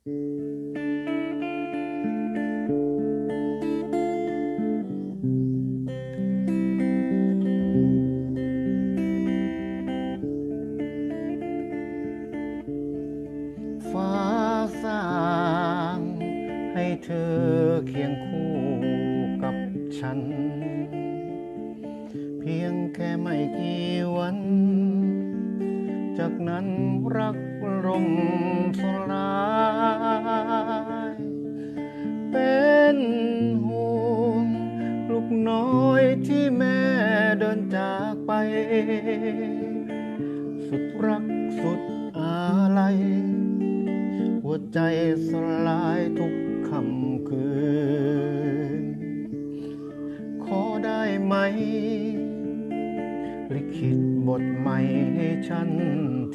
ฟ้าสร้างให้เธอเคียงคู่กับฉัน เพียงแค่ไม่กี่วัน จากนั้นรักลมสลาย ห่วงลูกน้อยที่แม่เดินจากไป สุดรักสุดอาลัยหัวใจสลายทุกคำคืน ขอได้ไหม ลิขิตบทใหม่ให้ฉัน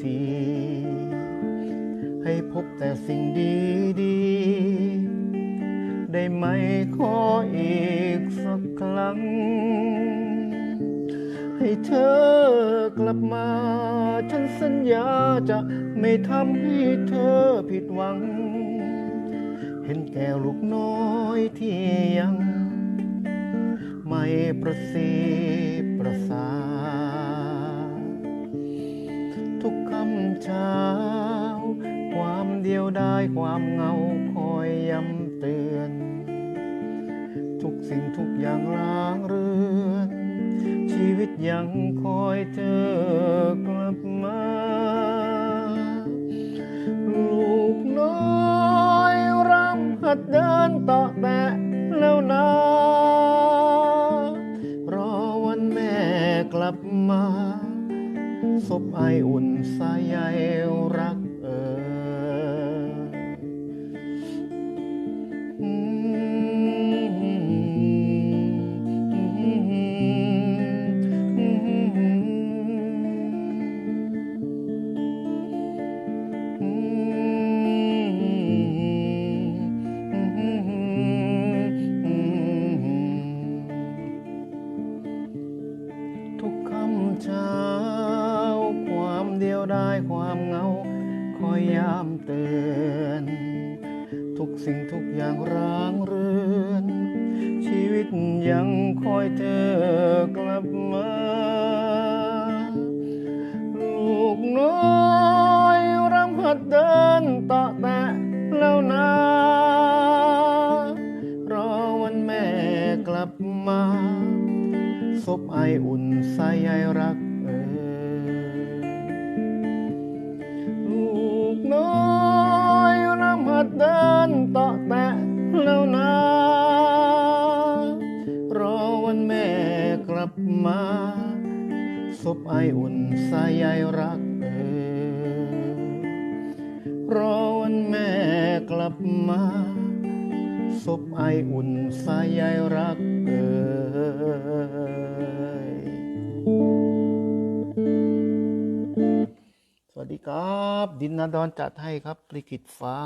ที ให้พบแต่สิ่งดีดี ได้ไหมขออีกสักครั้ง ให้เธอกลับมา ฉันสัญญาจะไม่ทำให้เธอผิดหวัง เห็นแก่ลูกน้อยที่ยัง ไม่ประสีประสา ทุกคำเช้า ความเดียวดายความเงาคอยย้ำ งทุกอย่างร้างเรือนชีวิตยังคอยเธอกลับมา ลูกน้อยรำหัดเดินต่อแตะแล้วนะ รอวันแม่กลับมา ศพไออุ่นสายใยรัก ความเดียวดายความเหงาคอยยามเตือนทุกสิ่งทุกอย่างร้างเรือน ชีวิตยังคอยเธอกลับมา ลูกน้อยรำหัดเดินต่อแตะแล้วนะรอวันแม่กลับมาศพไออุ่นสายใยรักเออ ลับมาศพไออุ่นสายใยรักเออรอวันแม่กลับมาศพไออุ่นสายใยรักเอ่ยสวัสดีครับ ดินนาดอนจัดให้ครับลิขิตฟ้า